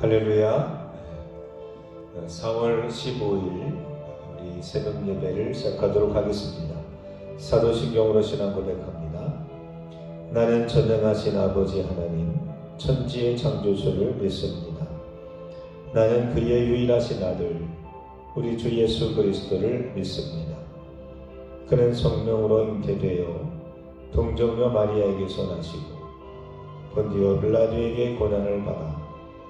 할렐루야. 4월 15일 우리 새벽 예배를 시작하도록 하겠습니다. 사도신경으로 신앙 고백합니다. 나는 전능하신 아버지 하나님, 천지의 창조주를 믿습니다. 나는 그의 유일하신 아들, 우리 주 예수 그리스도를 믿습니다. 그는 성령으로 잉태되어 동정녀 마리아에게서 나시고 본디오 빌라도에게 고난을 받아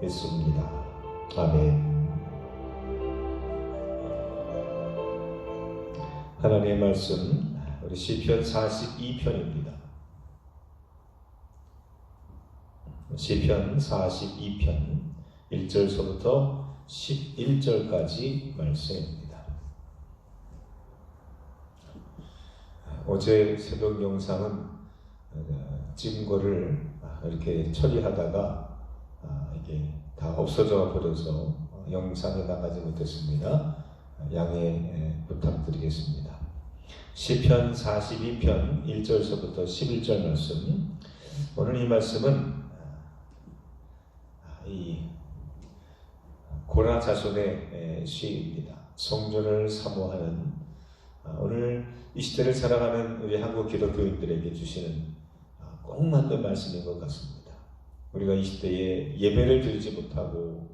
믿습니다. 아멘. 하나님의 말씀 우리 시편 42편입니다. 시편 42편 1절서부터 11절까지 말씀입니다. 어제 새벽 영상은 어, 찍은 거를 이렇게 처리하다가 아, 이게 다 없어져 버려서 영상에 나가지 못했습니다. 양해 부탁드리겠습니다. 시편 42편 1절서부터 11절 말씀. 오늘 이 말씀은 아, 이 고라 자손의 시입니다. 성전을 사모하는 아, 오늘 이 시대를 살아가는 우리 한국 기독교인들에게 주시는 아, 꼭 맞는 말씀인 것 같습니다. 우리가 이 시대에 예배를 드리지 못하고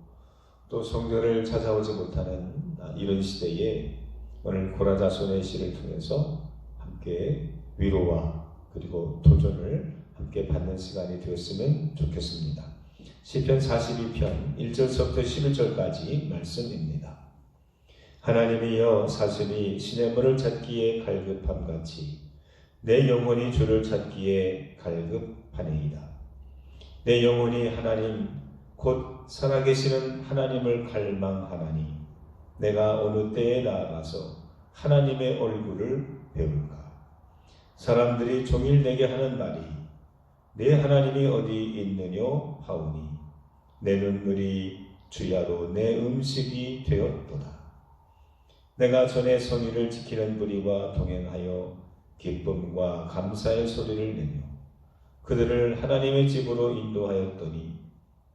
또 성전을 찾아오지 못하는 이런 시대에 오늘 고라자손의 시를 통해서 함께 위로와 그리고 도전을 함께 받는 시간이 되었으면 좋겠습니다. 시편 42편 1절부터 11절까지 말씀입니다. 하나님이여 사슴이 시냇물을 찾기에 갈급함 같이 내 영혼이 주를 찾기에 갈급하네이다. 내 영혼이 하나님 곧 살아계시는 하나님을 갈망하나니 내가 어느 때에 나아가서 하나님의 얼굴을 배울까? 사람들이 종일 내게 하는 말이 내 하나님이 어디 있느뇨 하오니 내 눈물이 주야로 내 음식이 되었도다. 내가 전에 성의를 지키는 무리와 동행하여 기쁨과 감사의 소리를 내며 그들을 하나님의 집으로 인도하였더니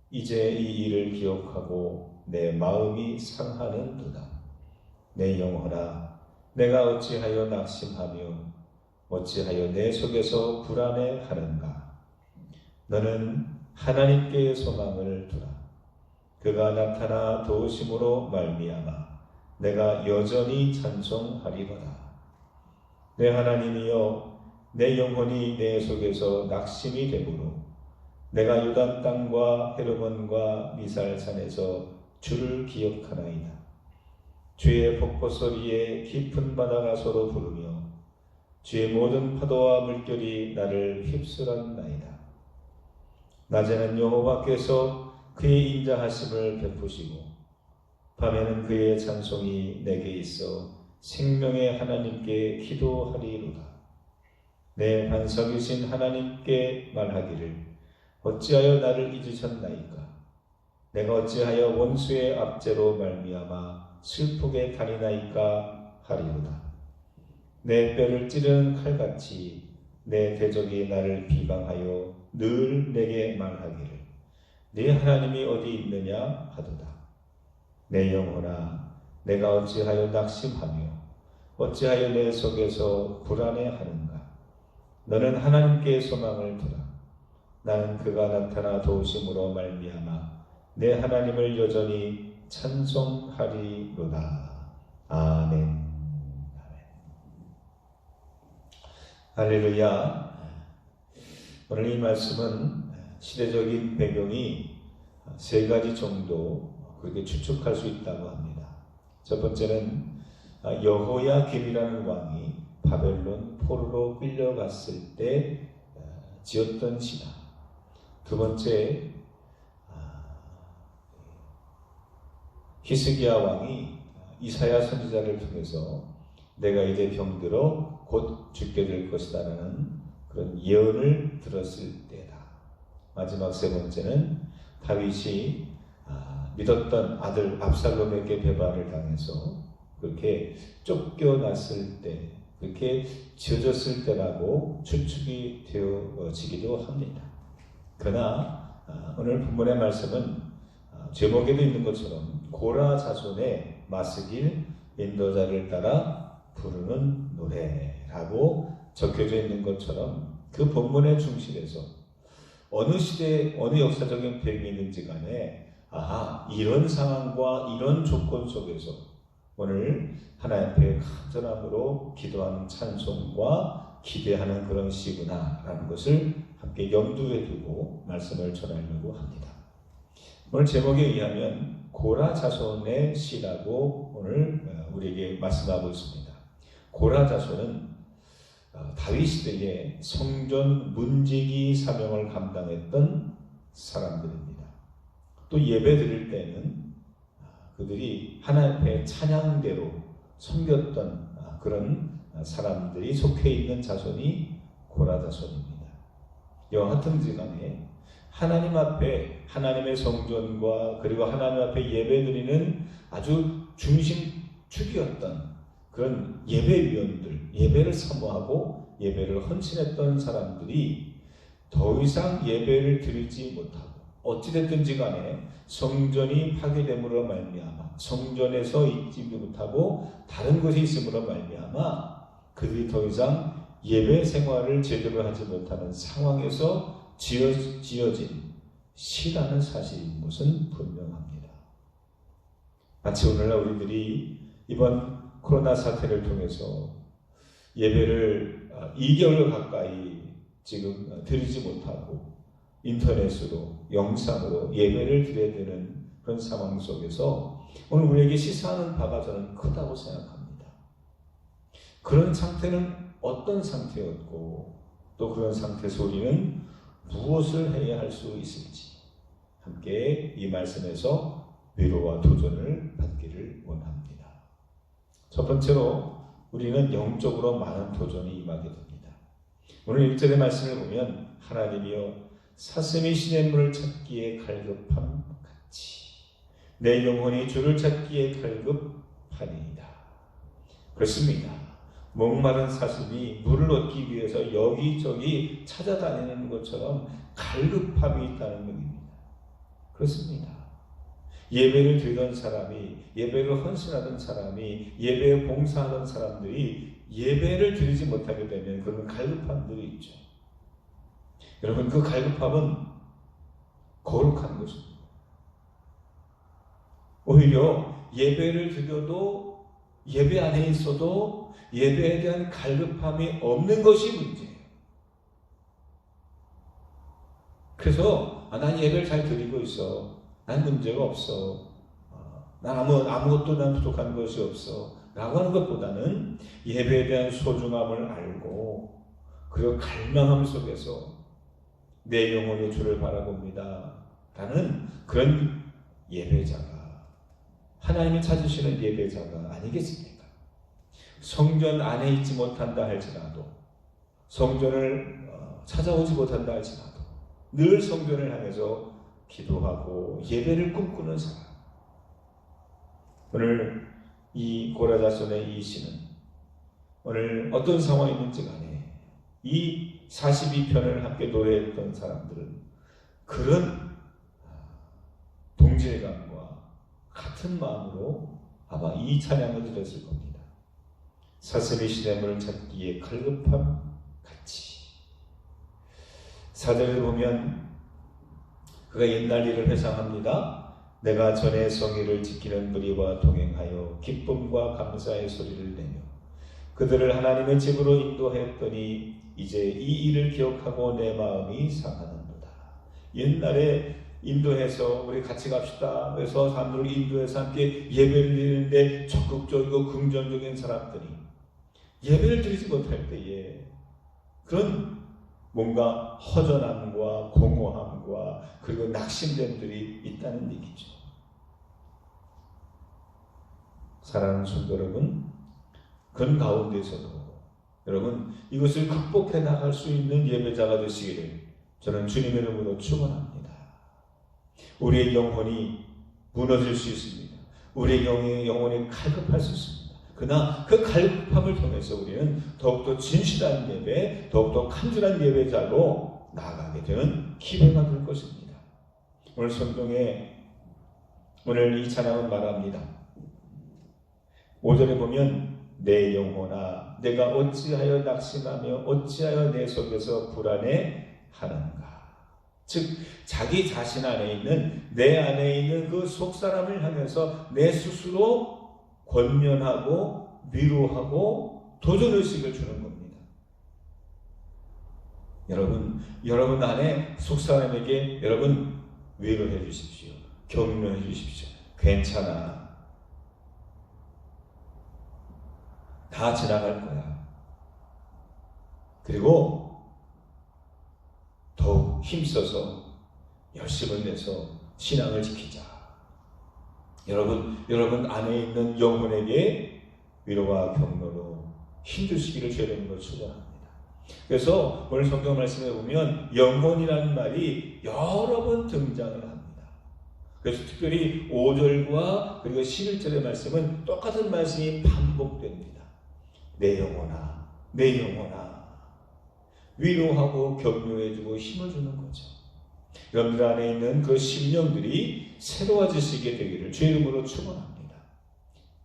이제 이 일을 기억하고 내 마음이 상하는도다. 내 영혼아, 내가 어찌하여 낙심하며 어찌하여 내 속에서 불안해하는가? 너는 하나님께 소망을 두라. 그가 나타나 도우심으로 말미암아 내가 여전히 찬송하리로다. 내 하나님이여, 내 영혼이 내 속에서 낙심이 되므로 내가 유단 땅과 헤르몬과 미살산에서 주를 기억하나이다. 주의 폭포 소리에 깊은 바다가 서로 부르며 주의 모든 파도와 물결이 나를 휩쓸었나이다. 낮에는 여호와께서 그의 인자하심을 베푸시고 밤에는 그의 찬송이 내게 있어 생명의 하나님께 기도하리로다. 내 반석이신 하나님께 말하기를 어찌하여 나를 잊으셨나이까? 내가 어찌하여 원수의 압제로 말미암아 슬프게 다니나이까 하리로다. 내 뼈를 찌르는 칼같이 내 대적이 나를 비방하여 늘 내게 말하기를 네 하나님이 어디 있느냐 하도다. 내 영혼아 내가 어찌하여 낙심하며 어찌하여 내 속에서 불안해하는가? 너는 하나님께 소망을 두라. 나는 그가 나타나 도우심으로 말미암아 내 하나님을 여전히 찬송하리로다. 아멘. 할렐루야. 오늘 이 말씀은 시대적인 배경이 세 가지 정도 그렇게 추측할 수 있다고 합니다. 첫 번째는 여호야 김이라는 왕이 바벨론 포로로 끌려갔을 때 지었던 신화. 두 번째 기스기야 왕이 이사야 선지자를 통해서 내가 이제 병들어 곧 죽게 될 것이다라는 그런 예언을 들었을 때다. 마지막 세 번째는 다윗이 아, 믿었던 아들 압살롬에게 배반을 당해서 그렇게 쫓겨났을 때, 그렇게 지어졌을 때라고 추측이 되어지기도 합니다. 그러나 아, 오늘 본문의 말씀은 아, 제목에도 있는 것처럼 고라 자손의 마스길 인도자를 따라 부르는 노래라고 적혀져 있는 것처럼 그 본문의 중심에서 어느 시대, 어느 역사적인 배경이 있는지 간에 아하, 이런 상황과 이런 조건 속에서 오늘 하나님 앞에 간절함으로 기도하는 찬송과 기대하는 그런 시구나라는 것을 함께 염두에 두고 말씀을 전하려고 합니다. 오늘 제목에 의하면 고라 자손의 시라고 오늘 어, 우리에게 말씀하고 있습니다. 고라 자손은 어, 다윗 시대에 성전 문지기 사명을 감당했던 사람들입니다. 또 예배 드릴 때는 아, 그들이 하나님 앞에 찬양대로 섬겼던 아, 그런 사람들이 속해 있는 자손이 고라 자손입니다. 여하튼지 간에 하나님 앞에 하나님의 성전과 그리고 하나님 앞에 예배드리는 아주 중심축이었던 그런 예배위원들, 예배를 사모하고 예배를 헌신했던 사람들이 더 이상 예배를 드리지 못하고 어찌됐든지 간에 성전이 파괴됨으로 말미암아 성전에서 있지 못하고 다른 곳에 있음으로 말미암아 그들이 더 이상 예배 생활을 제대로 하지 못하는 상황에서 지어, 지어진 시라는 사실인 것은 분명합니다. 마치 오늘날 우리들이 이번 코로나 사태를 통해서 예배를 2개월 가까이 지금 드리지 못하고 인터넷으로 영상으로 예배를 드려야 되는 그런 상황 속에서 오늘 우리에게 시사하는 바가 저는 크다고 생각합니다. 그런 상태는 어떤 상태였고 또 그런 상태에서 우리는 무엇을 해야 할 수 있을지 함께 이 말씀에서 위로와 도전을 받기를 원합니다. 첫 번째로 우리는 영적으로 많은 도전이 임하게 됩니다. 오늘 1절의 말씀을 보면 하나님이여 사슴이 시냇물을 찾기에 갈급함 같이 내 영혼이 주를 찾기에 갈급하니이다. 그렇습니다. 목마른 사슴이 물을 얻기 위해서 여기저기 찾아다니는 것처럼 갈급함이 있다는 얘기입니다. 그렇습니다. 예배를 드리던 사람이, 예배를 헌신하던 사람이, 예배에 봉사하던 사람들이 예배를 드리지 못하게 되면 그런 갈급함들이 있죠. 여러분, 그 갈급함은 거룩한 것입니다. 오히려 예배를 드려도 예배 안에 있어도 예배에 대한 갈급함이 없는 것이 문제예요. 그래서 아, 난 예배를 잘 드리고 있어. 난 문제가 없어. 어, 난 아무, 아무것도 난 부족한 것이 없어. 라고 하는 것보다는 예배에 대한 소중함을 알고 그리고 갈망함 속에서 내 영혼이 주를 바라봅니다. 라는 그런 예배자가 하나님이 찾으시는 예배자가 아니겠습니까? 성전 안에 있지 못한다 할지라도 성전을 어, 찾아오지 못한다 할지라도 늘 성전을 향해서 기도하고 예배를 꿈꾸는 사람. 오늘 이 고라자손의 이 시는 오늘 어떤 상황이 있는지 간에 이 42편을 함께 노래했던 사람들은 그런 동질감과 같은 마음으로 아마 이 찬양을 드렸을 겁니다. 사슴이 시냇물을 찾기에 갈급함 같이 사절을 보면 그가 옛날 일을 회상합니다. 내가 전의 성의를 지키는 무리와 동행하여 기쁨과 감사의 소리를 내며 그들을 하나님의 집으로 인도하였더니 이제 이 일을 기억하고 내 마음이 상하는도다. 옛날에 인도해서 우리 같이 갑시다. 그래서 사람들을 인도해서 함께 예배를 드리는데 적극적이고 긍정적인 사람들이 예배를 드리지 못할 때에 그런 뭔가 허전함과 공허함과 그리고 낙심됨들이 있다는 얘기죠. 사랑하는 성도 여러분, 그 가운데서도 여러분 이것을 극복해 나갈 수 있는 예배자가 되시기를 저는 주님의 이름으로 축원합니다. 우리의 영혼이 무너질 수 있습니다. 우리의 영의 영혼이 갈급할 수 있습니다. 그러나 그 갈급함을 통해서 우리는 더욱더 진실한 예배, 더욱더 간절한 예배자로 나아가게 되는 기회가 될 것입니다. 오늘 성경에 오늘 이 찬양은 말합니다. 5절에 보면 내 영혼아 내가 어찌하여 낙심하며 어찌하여 내 속에서 불안해 하는가 즉 자기 자신 안에 있는 내 안에 있는 그 속사람을 향해서 내 스스로 권면하고 위로하고 도전의식을 주는 겁니다. 여러분, 여러분 안에 속사람에게 여러분 위로해 주십시오. 격려해 주십시오. 괜찮아. 다 지나갈 거야. 그리고 더욱 힘써서 열심을 내서 신앙을 지키자. 여러분, 여러분 안에 있는 영혼에게 위로와 격려로 힘주시기를 주의 걸 축원합니다. 그래서 오늘 성경 말씀에 보면 영혼이라는 말이 여러 번 등장을 합니다. 그래서 특별히 5절과 그리고 11절의 말씀은 똑같은 말씀이 반복됩니다. 내 영혼아, 내 영혼아. 위로하고 격려해주고 힘을 주는 거죠. 여러분들 안에 있는 그 심령들이 새로워지시게 되기를 주의 이름으로 축원합니다.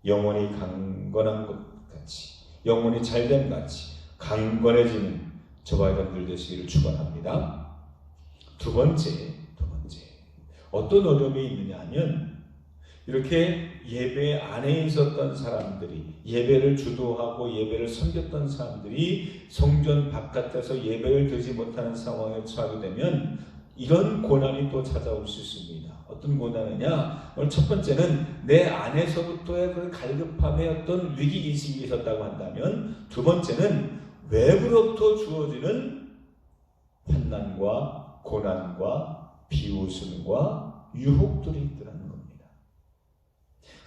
영혼이 강건한 것 같이, 영혼이 잘된 같이 강건해지는 저와 여러분들 되시기를 축원합니다. 두 번째, 두 번째 어떤 어려움이 있느냐 하면 이렇게 예배 안에 있었던 사람들이 예배를 주도하고 예배를 섬겼던 사람들이 성전 바깥에서 예배를 드지 못하는 상황에 처하게 되면 이런 고난이 또 찾아올 수 있습니다. 어떤 고난이냐? 첫 번째는 내 안에서부터의 그 갈급함의 어떤 위기 의식이 있었다고 한다면 두 번째는 외부로부터 주어지는 환난과 고난과 비웃음과 유혹들이 있더라는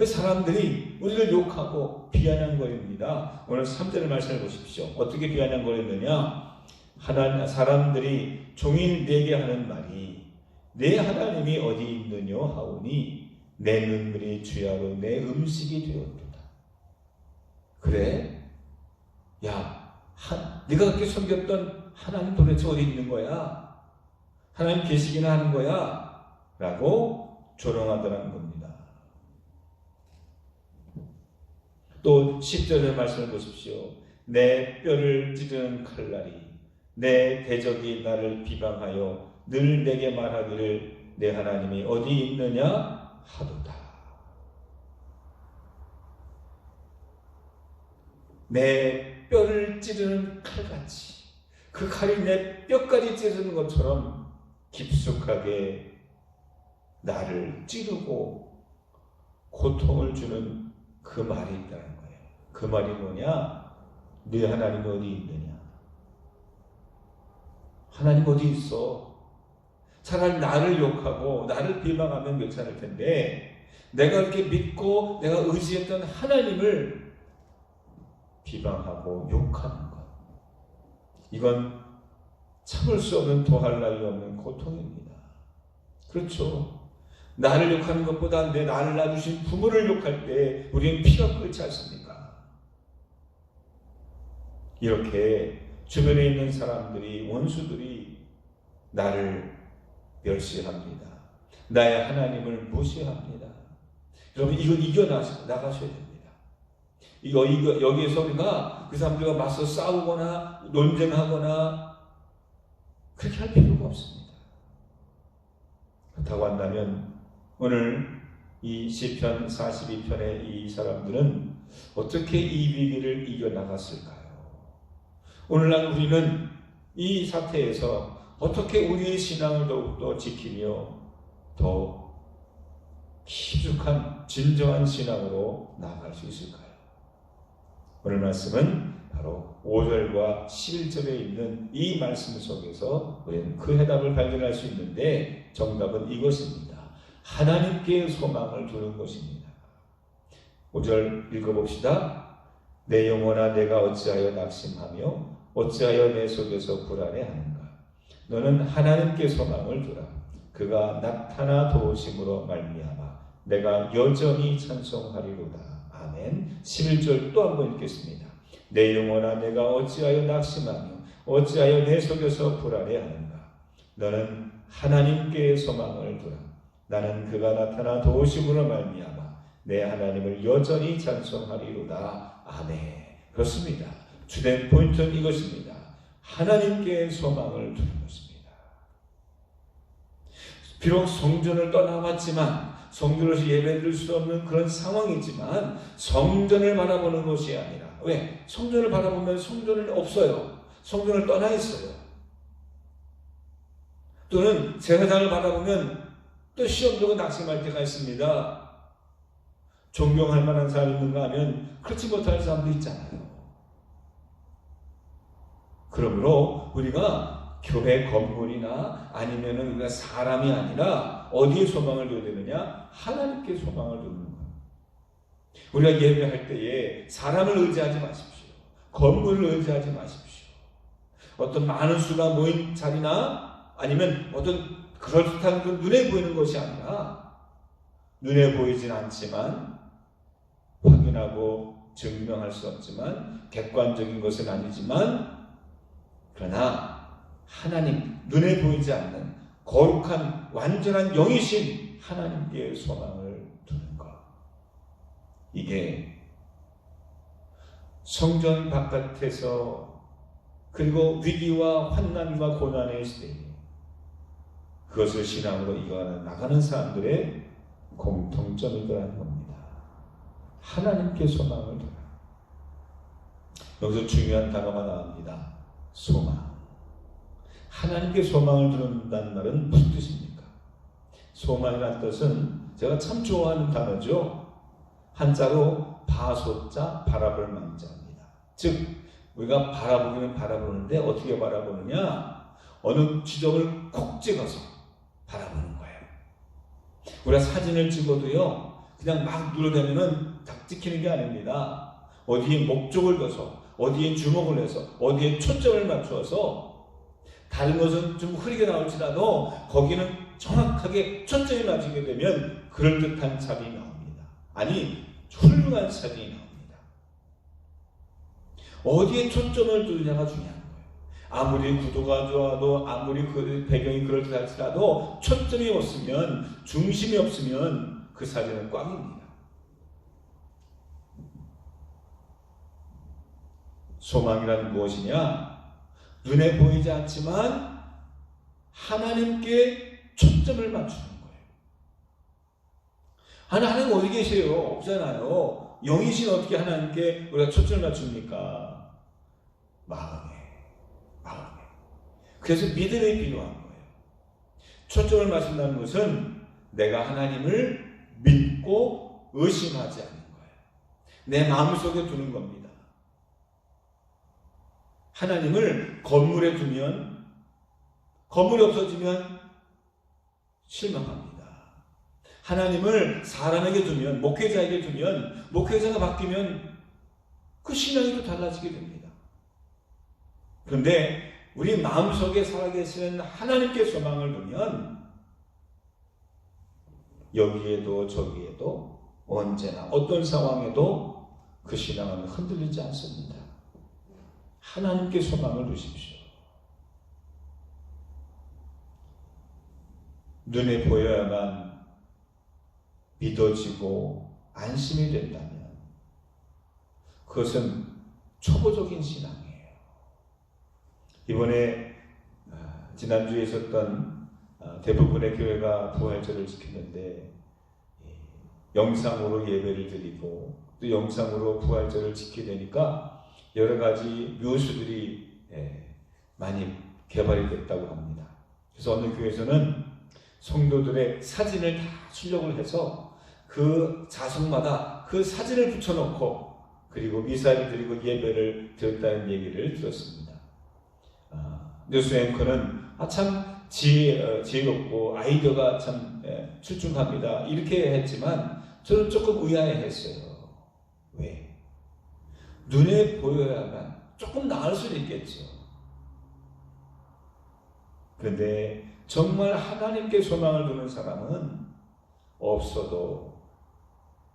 사람들이 우리를 욕하고 비아냥 거립니다. 오늘 3절의 말씀을 보십시오. 어떻게 비아냥 거렸느냐? 하나님 사람들이 종일 내게 하는 말이 내 하나님이 어디 있느냐 하오니 내 눈물이 주야로 내 음식이 되었도다. 그래? 야, 한, 네가 그렇게 섬겼던 하나님 도대체 어디 있는 거야? 하나님 계시기나 하는 거야? 라고 조롱하더라는 겁니다. 또 10절의 말씀을 보십시오. 내 뼈를 찌르는 칼날이 내 대적이 나를 비방하여 늘 내게 말하기를 내 하나님이 어디 있느냐 하도다. 내 뼈를 찌르는 칼같이 그 칼이 내 뼈까지 찌르는 것처럼 깊숙하게 나를 찌르고 고통을 주는 그 말이 있다는 거예요. 그 말이 뭐냐? 네 하나님 어디 있느냐? 하나님 어디 있어? 차라리 나를 욕하고 나를 비방하면 괜찮을 텐데 내가 이렇게 믿고 내가 의지했던 하나님을 비방하고 욕하는 것. 이건 참을 수 없는 더할 나위 없는 고통입니다. 그렇죠. 나를 욕하는 것보다 내 나를 낳아주신 부모를 욕할 때 우리는 피가 끓지 않습니까? 이렇게 주변에 있는 사람들이 원수들이 나를 멸시합니다. 나의 하나님을 무시합니다. 여러분 이거 이겨 나가셔야 됩니다. 이거 이거 여기에서 우리가 그 사람들과 맞서 싸우거나 논쟁하거나 그렇게 할 필요가 없습니다. 그렇다고 한다면 오늘 이 시편 42편의 이 사람들은 어떻게 이 위기를 이겨 나갔을까요? 오늘날 우리는 이 사태에서 어떻게 우리의 신앙을 더욱더 지키며 더 깊숙한 진정한 신앙으로 나아갈 수 있을까요? 오늘 말씀은 바로 5절과 11절에 있는 이 말씀 속에서 우리는 그 해답을 발견할 수 있는데 정답은 이것입니다. 하나님께 소망을 두는 것입니다. 5절 읽어봅시다. 내 영혼아 내가 어찌하여 낙심하며 어찌하여 내 속에서 불안해하는가? 너는 하나님께 소망을 두라. 그가 나타나 도우심으로 말미암아 내가 여전히 찬송하리로다. 아멘. 11절 또 한 번 읽겠습니다. 내 영혼아 내가 어찌하여 낙심하며 어찌하여 내 속에서 불안해하는가? 너는 하나님께 소망을 두라 나는 그가 나타나 도우심으로 말미암아 내 하나님을 여전히 찬송하리로다 아멘. 그렇습니다. 주된 포인트는 이것입니다. 하나님께 소망을 두는 것입니다. 비록 성전을 떠나왔지만 성전에서 예배드릴 수 없는 그런 상황이지만 성전을 바라보는 것이 아니라 왜? 성전을 바라보면 성전은 없어요. 성전을 떠나 있어요. 또는 제사장을 바라보면 또 시험 들고 낙심할 때가 있습니다. 존경할 만한 사람이 있는가 하면 그렇지 못할 사람도 있잖아요. 그러므로 우리가 교회 건물이나 아니면 우리가 사람이 아니라 어디에 소망을 둬야 되느냐? 하나님께 소망을 두는 거예요. 우리가 예배할 때에 사람을 의지하지 마십시오. 건물을 의지하지 마십시오. 어떤 많은 수가 모인 자리나 아니면 어떤 그럴듯한 그 눈에 보이는 것이 아니라 눈에 보이진 않지만 확인하고 증명할 수 없지만 객관적인 것은 아니지만 그러나 하나님 눈에 보이지 않는 거룩한 완전한 영이신 하나님께 소망을 두는 것. 이게 성전 바깥에서 그리고 위기와 환난과 고난의 시대에 그것을 신앙으로 이어가는 나가는 사람들의 공통점이더라는 겁니다. 하나님께 소망을 두라. 여기서 중요한 단어가 나옵니다. 소망. 하나님께 소망을 두는다는 말은 무슨 뜻입니까? 소망이라는 뜻은 제가 참 좋아하는 단어죠. 한자로 바소자 바라볼 망자입니다. 즉 우리가 바라보기는 바라보는데 어떻게 바라보느냐? 어느 지점을 콕 찍어서 바라보는 거예요. 우리가 사진을 찍어도요, 그냥 막 눌러대면은 딱 찍히는 게 아닙니다. 어디에 목적을 둬서, 어디에 주목을 해서, 어디에 초점을 맞추어서, 다른 것은 좀 흐리게 나올지라도 거기는 정확하게 초점이 맞추게 되면 그럴듯한 사진이 나옵니다. 아니, 훌륭한 사진이 나옵니다. 어디에 초점을 두느냐가 거예요. 아무리 구도가 좋아도 아무리 그 배경이 그럴듯 할지라도 초점이 없으면 중심이 없으면 그 사진은 꽝입니다. 소망이란 무엇이냐? 눈에 보이지 않지만 하나님께 초점을 맞추는 거예요. 하나님 어디 계세요? 없잖아요. 영이신 어떻게 하나님께 우리가 초점을 맞춥니까? 마음에. 그래서 믿음이 필요한 거예요. 초점을 맞춘다는 것은 내가 하나님을 믿고 의심하지 않는 거예요. 내 마음속에 두는 겁니다. 하나님을 건물에 두면 건물이 없어지면 실망합니다. 하나님을 사람에게 두면 목회자에게 두면 목회자가 바뀌면 그 신앙이 또 달라지게 됩니다. 그런데 우리 마음속에 살아계시는 하나님께 소망을 두면 여기에도 저기에도 언제나 어떤 상황에도 그 신앙은 흔들리지 않습니다. 하나님께 소망을 두십시오. 눈에 보여야만 믿어지고 안심이 된다면 그것은 초보적인 신앙이에요. 이번에 아, 지난주에 있었던 아, 대부분의 교회가 부활절을 지켰는데 영상으로 예배를 드리고 또 영상으로 부활절을 지키게 되니까 여러 가지 묘수들이 예, 많이 개발이 됐다고 합니다. 그래서 어느 교회에서는 성도들의 사진을 다 출력을 해서 그 자석마다 그 사진을 붙여놓고 그리고 미사를 드리고 예배를 드렸다는 얘기를 들었습니다. 아, 뉴스 앵커는 아, 참 지혜, 어, 지혜롭고 아이디어가 참 예, 출중합니다. 이렇게 했지만 저는 조금 의아해했어요. 눈에 보여야만 조금 나을 수는 있겠죠. 그런데 정말 하나님께 소망을 두는 사람은 없어도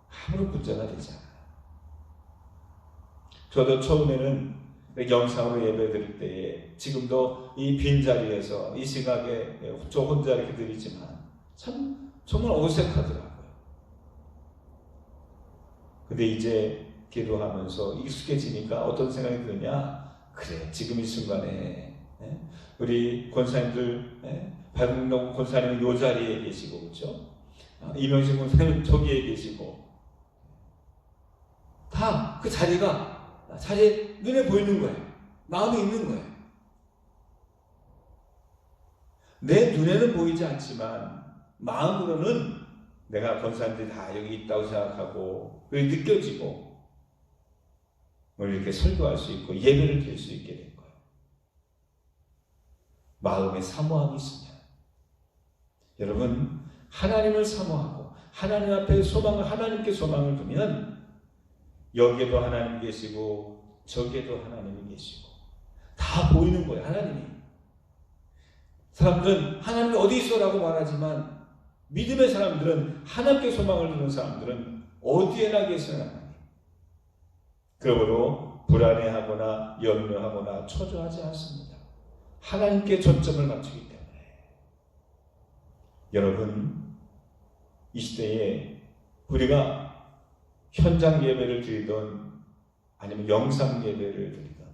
아무런 문제가 되지 않아요. 저도 처음에는 영상으로 예배 드릴 때에 지금도 이 빈자리에서 이 시각에 저 혼자 이렇게 드리지만 참 정말 어색하더라고요. 근데 이제 기도하면서 익숙해지니까 어떤 생각이 드느냐? 그래, 지금 이 순간에 예? 우리 권사님들 예? 박웅동 권사님은 요 자리에 계시고 그렇죠? 아, 이명식 권사님은 저기에 계시고 다 그 자리가 자리에 눈에 보이는 거예요. 마음에 있는 거예요. 내 눈에는 보이지 않지만 마음으로는 내가 권사님들이 다 여기 있다고 생각하고 느껴지고 오늘 이렇게 설교할 수 있고 예배를 드릴 수 있게 된 거예요. 마음에 사모함이 있으면 여러분 하나님을 사모하고 하나님 앞에 소망을 하나님께 소망을 두면 여기에도 하나님 계시고 저기에도 하나님이 계시고 다 보이는 거예요 하나님이. 사람들은 하나님이 어디 있어라고 말하지만 믿음의 사람들은 하나님께 소망을 두는 사람들은 어디에나 계시는 하나님. 그러므로 불안해하거나 염려하거나 초조하지 않습니다. 하나님께 초점을 맞추기 때문에. 여러분 이 시대에 우리가 현장 예배를 드리던 아니면 영상 예배를 드리던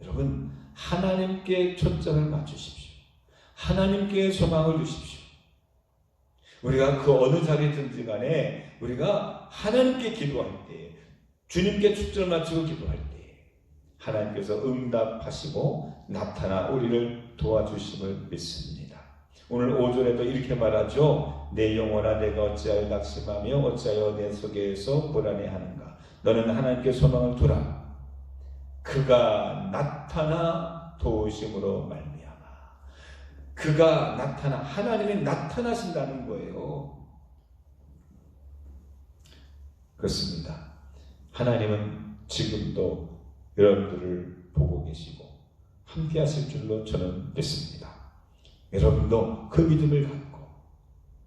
여러분 하나님께 초점을 맞추십시오. 하나님께 소망을 두십시오. 우리가 그 어느 자리든지 간에 우리가 하나님께 기도할 때 주님께 초점을 맞추고 기도할 때 하나님께서 응답하시고 나타나 우리를 도와주심을 믿습니다. 오늘 5절에도 이렇게 말하죠. 내 영혼아 내가 어찌하여 낙심하며 어찌하여 내 속에서 불안해하는가. 너는 하나님께 소망을 두라. 그가 나타나 도우심으로 말미암아. 그가 나타나 하나님이 나타나신다는 거예요. 그렇습니다. 하나님은 지금도 여러분들을 보고 계시고 함께 하실 줄로 저는 믿습니다. 여러분도 그 믿음을 갖고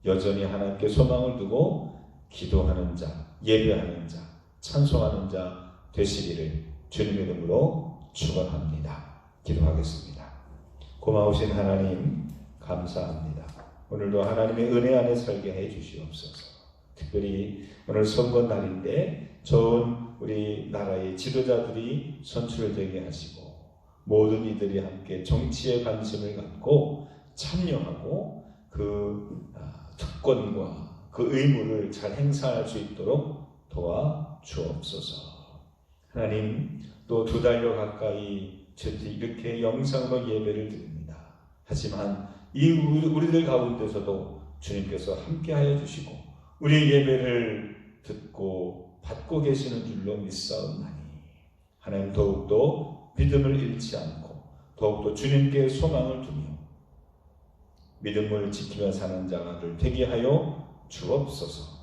여전히 하나님께 소망을 두고 기도하는 자, 예배하는 자, 찬송하는 자 되시기를 주님의 이름으로 축원합니다. 기도하겠습니다. 고마우신 하나님 감사합니다. 오늘도 하나님의 은혜 안에 살게 해 주시옵소서. 특별히 오늘 선거 날인데 좋은 우리 나라의 지도자들이 선출되게 하시고 모든 이들이 함께 정치에 관심을 갖고 참여하고 그 아, 특권과 그 의무를 잘 행사할 수 있도록 도와 주옵소서. 하나님 또 두 달여 가까이 이렇게 영상으로 예배를 드립니다. 하지만 이 우리들 가운데서도 주님께서 함께하여 주시고 우리 예배를 듣고 받고 계시는 줄로 믿사옵나니 하나님 더욱더 믿음을 잃지 않고 더욱더 주님께 소망을 두며 믿음을 지키며 사는 자를 되게 하여 주옵소서.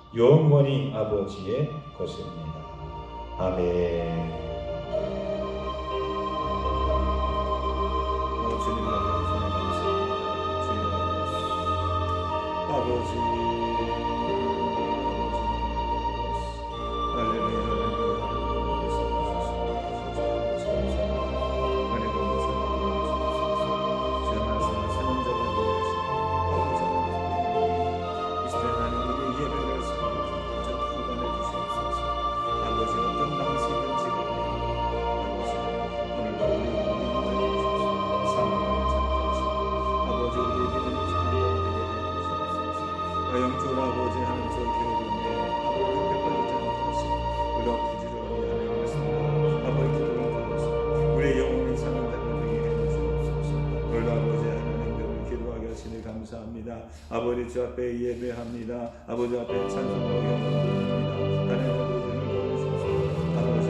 영원히 아버지의 것입니다. 아멘. 아버지 앞에 예배합니다. 아버지 앞에 찬송하고 영광 드립니다. 하나님 아버지를 도와주소서. 아버지